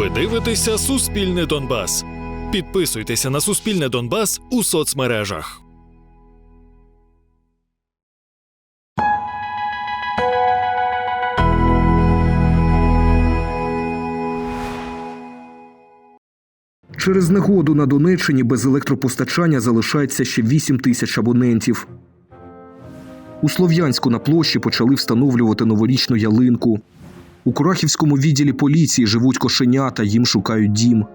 Ви дивитеся Суспільне Донбас. Підписуйтеся на Суспільне Донбас у соцмережах. Через негоду на Донеччині без електропостачання залишається ще 8 тисяч абонентів. У Слов'янську на площі почали встановлювати новорічну ялинку. У Курахівському відділі поліції живуть кошенята, їм шукають дім.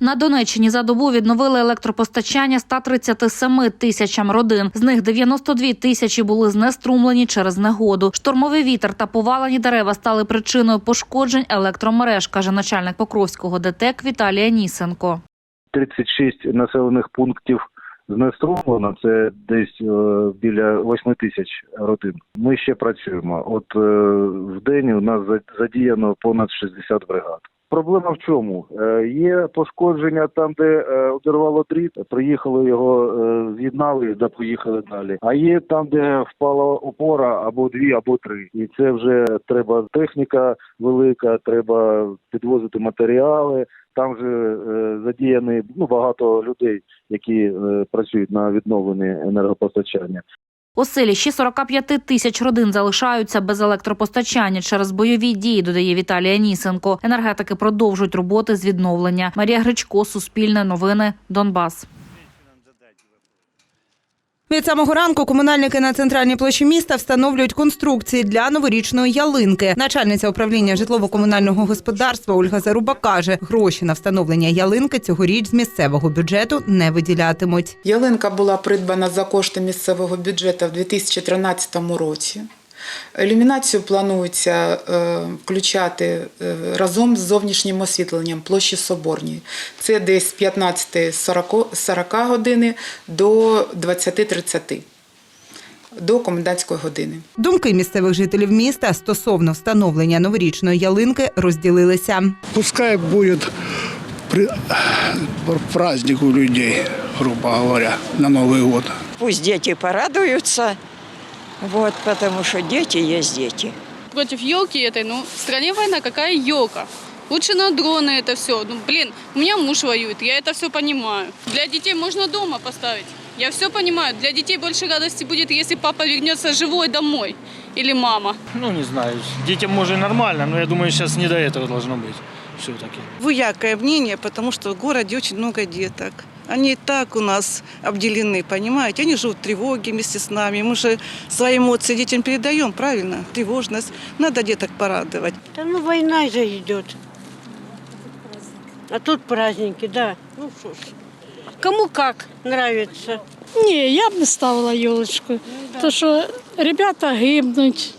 На Донеччині за добу відновили електропостачання 137 тисячам родин. З них 92 тисячі були знеструмлені через негоду. Штормовий вітер та повалені дерева стали причиною пошкоджень електромереж, каже начальник Покровського ДТЕК Віталій Анісенко. 36 населених пунктів знеструмлено, це десь е, біля 8 тисяч родин. Ми ще працюємо. От е, в день у нас за- задіяно понад 60 бригад. Проблема в чому? Е, є пошкодження там, де е, одірвало дріт, приїхали його, е, з'єднали да поїхали далі. А є там, де впала опора або дві, або три. І це вже треба техніка велика, треба підвозити матеріали. Там же задіяні ну багато людей, які працюють на відновленні енергопостачання. У селі ще 45 тисяч родин залишаються без електропостачання через бойові дії, додає Віталія Нісенко. Енергетики продовжують роботи з відновлення. Марія Гречко, Суспільне новини, Донбас. Від самого ранку комунальники на центральній площі міста встановлюють конструкції для новорічної ялинки. Начальниця управління житлово-комунального господарства Ольга Заруба каже, гроші на встановлення ялинки цьогоріч з місцевого бюджету не виділятимуть. Ялинка була придбана за кошти місцевого бюджету в 2013 році. Ілюмінацію планується е, включати е, разом з зовнішнім освітленням площі Соборній. Це десь з 15.40 години до 20.30 до комендантської години. Думки місцевих жителів міста стосовно встановлення новорічної ялинки розділилися. Пускай будет при- праздник у людей, грубо говоря, на Новый год. Пусть дети порадуются, вот, потому что дети есть дети. против елки этой, ну, в стране война, какая елка? Лучше на дроны это все. Ну, блин, у меня муж воюет, я это все понимаю. Для детей можно дома поставить. Я все понимаю. Для детей больше радости будет, если папа вернется живой домой. Или мама. Ну, не знаю. Детям, может, и нормально, но я думаю, сейчас не до этого должно быть все-таки. двуякое мнение, потому что в городе очень много деток. Они и так у нас обделены, понимаете? Они живут в тревоге вместе с нами. Мы же свои эмоции детям передаем, правильно? Тревожность. Надо деток порадовать. Да ну война же идет. А тут праздники, да. Ну что ж. Кому как нравится. Не, я бы ставила елочку. То, что ребята гибнуть.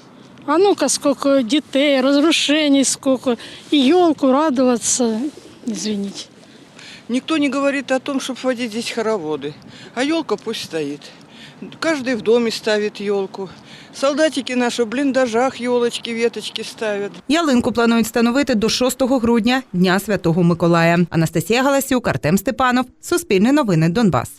А ну-ка, сколько детей, разрушений сколько. И елку радоваться, извините. Никто не говорит о том, чтобы вводить здесь хороводы. А елка пусть стоит. Каждый в доме ставит елку. Солдатики наши в блиндажах елочки, веточки ставят. Ялинку планують встановити до 6 грудня, Дня Святого Миколая. Анастасія Галасюк, Артем Степанов, Суспільне новини, Донбас.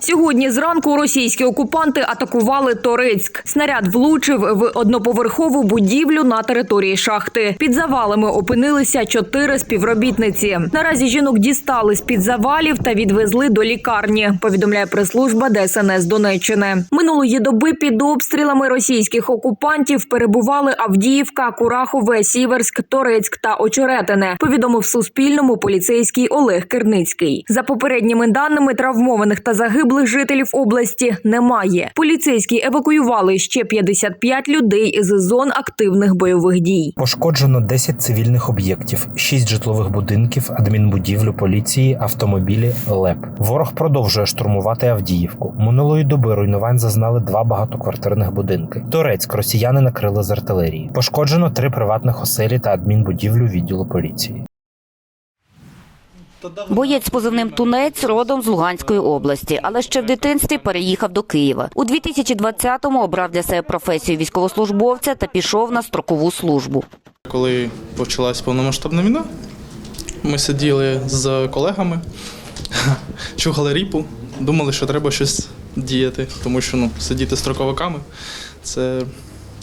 Сьогодні зранку російські окупанти атакували Торецьк. Снаряд влучив в одноповерхову будівлю на території шахти. Під завалами опинилися чотири співробітниці. Наразі жінок дістали з під завалів та відвезли до лікарні. Повідомляє прес-служба ДСНС Донеччини. Минулої доби під обстрілами російських окупантів перебували Авдіївка, Курахове, Сіверськ, Торецьк та Очеретине. Повідомив Суспільному поліцейський Олег Керницький. За попередніми даними травмованих та загиблих жителів області немає. Поліцейські евакуювали ще 55 людей з зон активних бойових дій. Пошкоджено 10 цивільних об'єктів, 6 житлових будинків, адмінбудівлю поліції, автомобілі, ЛЕП. Ворог продовжує штурмувати Авдіївку. Минулої доби руйнувань зазнали два багатоквартирних будинки. Торецьк росіяни накрили з артилерії. Пошкоджено три приватних оселі та адмінбудівлю відділу поліції. Боєць з позивним Тунець родом з Луганської області, але ще в дитинстві переїхав до Києва. У 2020-му обрав для себе професію військовослужбовця та пішов на строкову службу. Коли почалась повномасштабна війна, ми сиділи з колегами, чухали ріпу, думали, що треба щось діяти, тому що ну, сидіти строковиками це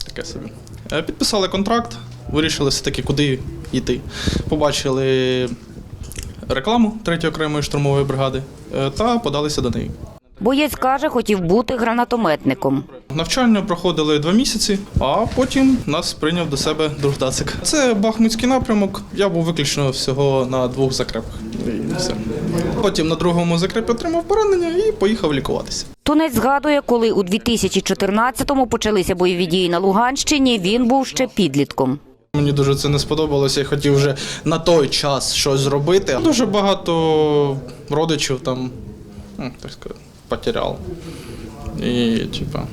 таке собі. Е, Підписали контракт, вирішили все-таки, куди йти. Побачили рекламу 3-ї окремої штурмової бригади е, та подалися до неї. Боєць каже, хотів бути гранатометником. Навчання проходили два місяці, а потім нас прийняв до себе друг Дацик. Це Бахмутський напрямок. Я був виключно всього на двох закрепах. І все. Потім на другому закрепі отримав поранення і поїхав лікуватися. Тунець згадує, коли у 2014-му почалися бойові дії на Луганщині, він був ще підлітком. Мені дуже це не сподобалося. Я хотів вже на той час щось зробити. Дуже багато родичів там, ну, так сказати, потеряв. І, типа,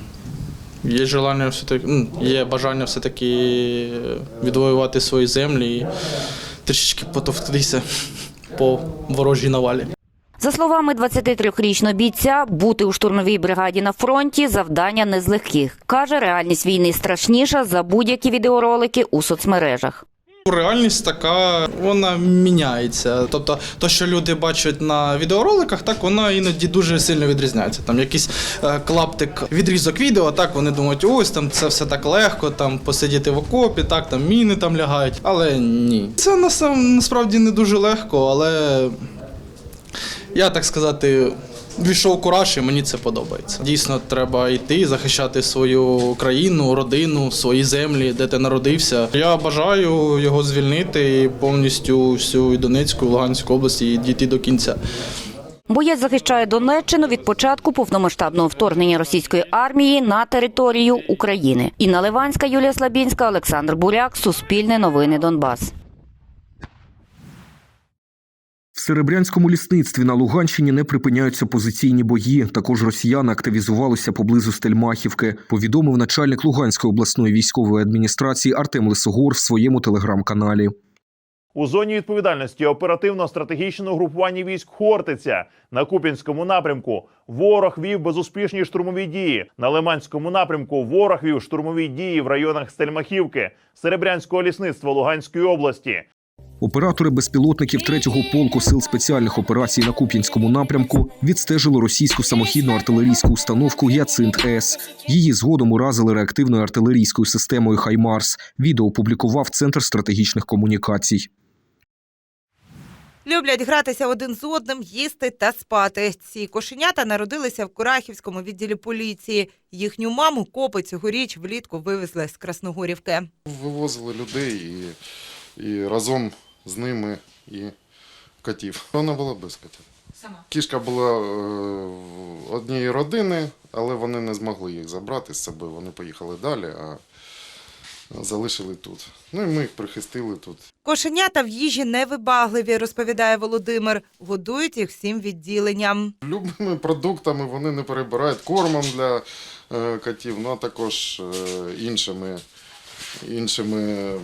є желання все-таки, ну, є бажання все-таки відвоювати свої землі і трішечки потовктися по ворожій навалі. За словами 23-річного бійця, бути у штурмовій бригаді на фронті завдання не з легких. Каже, реальність війни страшніша за будь-які відеоролики у соцмережах. Реальність така, вона міняється. Тобто, то, що люди бачать на відеороликах, так вона іноді дуже сильно відрізняється. Там якийсь е, клаптик, відрізок відео, так вони думають, ось там це все так легко, там посидіти в окопі, так там міни там лягають. Але ні. Це насам- насправді не дуже легко, але я так сказати. Війшов кураж, і мені це подобається. Дійсно, треба йти, захищати свою країну, родину, свої землі, де ти народився. Я бажаю його звільнити і повністю всю і Донецьку, і Луганську області і дійти до кінця. Боєць захищає Донеччину від початку повномасштабного вторгнення російської армії на територію України. Інна Ливанська, Юлія Слабінська, Олександр Буряк, Суспільне новини Донбас. В Серебрянському лісництві на Луганщині не припиняються позиційні бої. Також росіяни активізувалися поблизу Стельмахівки. Повідомив начальник Луганської обласної військової адміністрації Артем Лисогор в своєму телеграм-каналі. У зоні відповідальності оперативно-стратегічного групування військ Хортиця на Куп'янському напрямку ворог вів безуспішні штурмові дії. На Лиманському напрямку ворог вів штурмові дії в районах Стельмахівки, Серебрянського лісництва Луганської області. Оператори безпілотників 3-го полку сил спеціальних операцій на Куп'янському напрямку відстежили російську самохідну артилерійську установку Яцинт С. Її згодом уразили реактивною артилерійською системою Хаймарс. Відео опублікував Центр стратегічних комунікацій. Люблять гратися один з одним, їсти та спати. Ці кошенята народилися в Курахівському відділі поліції. Їхню маму копи цьогоріч влітку вивезли з Красногорівки. Вивозили людей і, і разом з ними і котів. Вона була без котів. Сама. Кішка була е, однієї родини, але вони не змогли їх забрати з собою. Вони поїхали далі, а залишили тут. Ну і ми їх прихистили тут. Кошенята в їжі невибагливі, розповідає Володимир. Годують їх всім відділенням. Любими продуктами вони не перебирають кормом для е, котів, ну а також е, іншими, іншими е,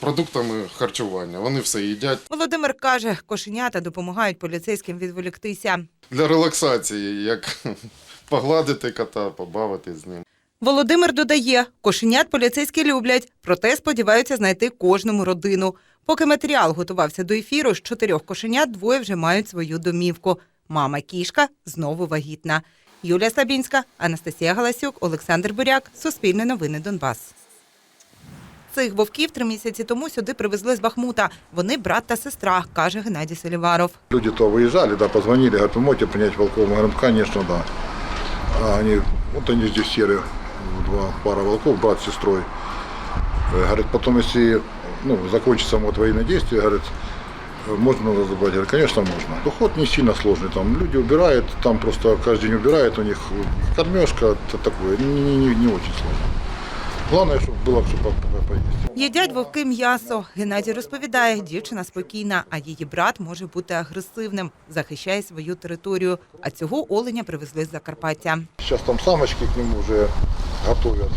продуктами харчування. Вони все їдять. Володимир каже, кошенята допомагають поліцейським відволіктися. Для релаксації, як погладити кота, побавити з ним. Володимир додає, кошенят поліцейські люблять, проте сподіваються знайти кожному родину. Поки матеріал готувався до ефіру, з чотирьох кошенят двоє вже мають свою домівку. Мама кішка знову вагітна. Юлія Слабінська, Анастасія Галасюк, Олександр Буряк. Суспільне новини Донбас. Цих вовків три місяці тому сюди привезли з Бахмута. Вони брат та сестра, каже Геннадій Селіваров. Люди то выезжали, да, позвонили, говорят, вы можете принять волков? Мы говорим, конечно, да. А они, вот они здесь сели, два пара волков, брат с сестрой. Э, Говорит, потом, если ну, закончится вот военное действие, говорит, э, можно нас забрать? Я говорю, конечно, можно. Уход не сильно сложный, там люди убирают, там просто каждый день убирают, у них кормежка, это такое, не, не, не- не очень сложно. Главное, чтобы было, чтобы поесть. Їдять вовки м'ясо. Геннадій розповідає, дівчина спокійна, а її брат може бути агресивним, захищає свою територію. А цього оленя привезли з Закарпаття. Сейчас там самочки к нему уже готовят.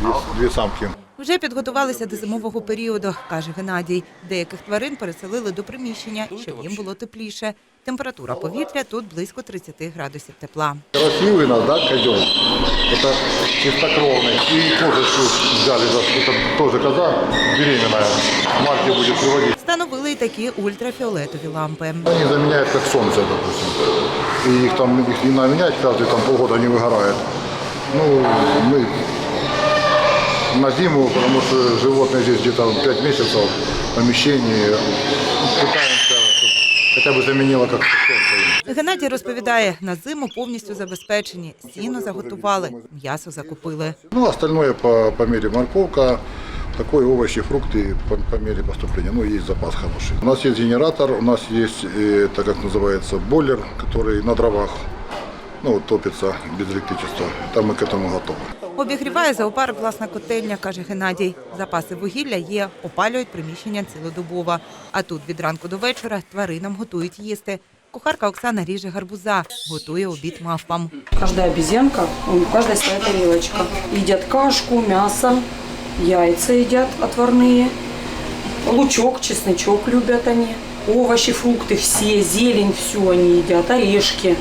Две, две самки. Вже підготувалися до зимового періоду, каже Геннадій. Деяких тварин переселили до приміщення, щоб їм було тепліше. Температура повітря тут близько 30 градусів тепла. Красивый у нас, да, козел? Это чистокровный. И тоже взяли, за, это тоже коза беременная. В марте будет приводить. Встановили й такі ультрафіолетові лампи. Они заменяют как солнце, допустим. И их там, их не надо менять, каждые там полгода они выгорают. Ну, мы на зиму, потому что животные здесь где-то 5 месяцев в помещении. Пытаемся, чтобы хотя бы заменило как-то солнце. Геннадій розповідає, на зиму повністю забезпечені. Сіно заготували, м'ясо закупили. Ну, остальное по, по мере морковка, такое овощи, фрукты по, по мере поступления. Ну, есть запас хороший. У нас есть генератор, у нас есть, э, это как называется, бойлер, который на дровах, ну, вот топится без электричества. Там мы к этому готовы. Обігріває зоопарк власна котельня, каже Геннадій. Запаси вугілля є, опалюють приміщення цілодобово. А тут від ранку до вечора тваринам готують їсти. Кухарка Оксана ріже гарбуза, готує обід мавпам. Каждая обезьянка, у каждой своя тарелочка. Едят кашку, мясо, яйца едят отварные, лучок, чесночок любят они, овощи, фрукты все, зелень, все они едят, орешки.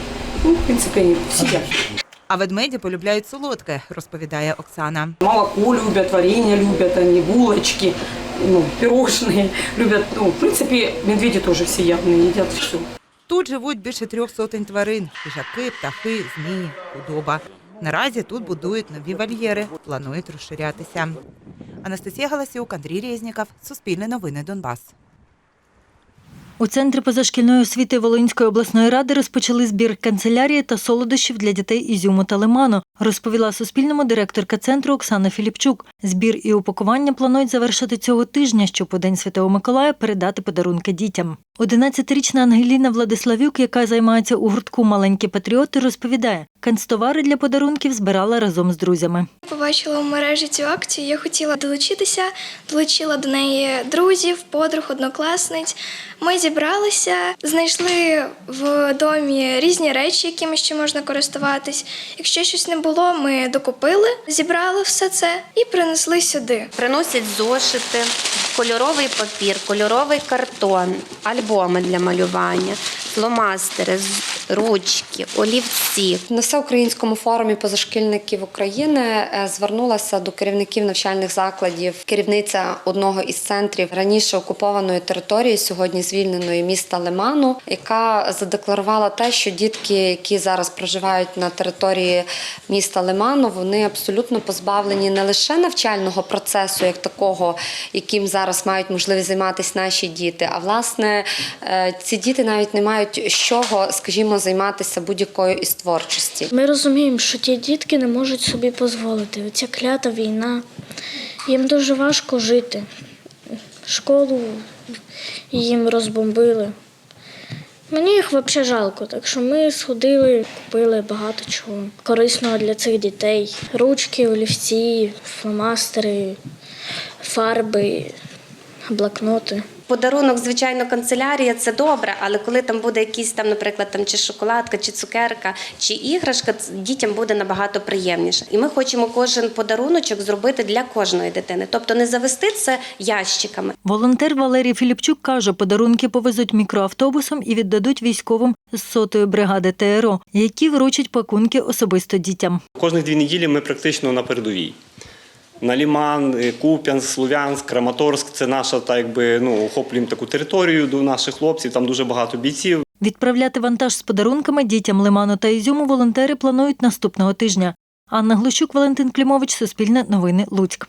Ну, в все едят. А ведмеді полюбляють солодке, розповідає Оксана. Молоко любят, варенье любят они, булочки, ну, пирожные любят. Ну, в принципе, медведи тоже все явные едят все. Тут живуть більше трьох сотень тварин: хижаки, птахи, змії, худоба. Наразі тут будують нові вольєри, планують розширятися. Анастасія Галасюк, Андрій Резніков, Суспільне новини Донбас. У центрі позашкільної освіти Волинської обласної ради розпочали збір канцелярії та солодощів для дітей Ізюму та Лиману, розповіла Суспільному директорка центру Оксана Філіпчук. Збір і упакування планують завершити цього тижня, щоб у День Святого Миколая передати подарунки дітям. 11-річна Ангеліна Владиславюк, яка займається у гуртку Маленькі патріоти, розповідає, канцтовари для подарунків збирала разом з друзями. Побачила в мережі цю акцію. Я хотіла долучитися, долучила до неї друзів, подруг, однокласниць. Ми зібралися, знайшли в домі різні речі, якими ще можна користуватись. Якщо щось не було, ми докупили, зібрали все це і принесли сюди. Приносять зошити, кольоровий папір, кольоровий картон, альбоми для малювання, фломастери, ручки, олівці. На всеукраїнському форумі позашкільників України е, звернулася до керівників навчальних закладів керівниця одного із центрів раніше окупованої території, сьогодні звільненої міста Лиману, яка задекларувала те, що дітки, які зараз проживають на території міста Лиману, вони абсолютно позбавлені не лише навчального процесу, як такого, яким зараз мають можливість займатися наші діти, а власне е, ці діти навіть не мають з чого, скажімо, займатися будь-якою із творчості. Ми розуміємо, що ті дітки не можуть собі дозволити. Оця клята війна. Їм дуже важко жити. Школу їм розбомбили. Мені їх взагалі жалко, так що ми сходили, купили багато чого корисного для цих дітей: ручки, олівці, фломастери, фарби, блокноти. Подарунок, звичайно, канцелярія це добре, але коли там буде якийсь там, наприклад, там чи шоколадка, чи цукерка, чи іграшка, дітям буде набагато приємніше. І ми хочемо кожен подаруночок зробити для кожної дитини, тобто не завести це ящиками. Волонтер Валерій Філіпчук каже, подарунки повезуть мікроавтобусом і віддадуть військовим з сотої бригади ТРО, які вручать пакунки особисто дітям. Кожних дві неділі ми практично на передовій. На Ліман, е, Куп'янськ, Слов'янськ, Краматорськ це наша, так якби ну, охоплюємо таку територію до наших хлопців, там дуже багато бійців. Відправляти вантаж з подарунками дітям Лиману та Ізюму волонтери планують наступного тижня. Анна Глущук, Валентин Клімович, Суспільне новини Луцьк.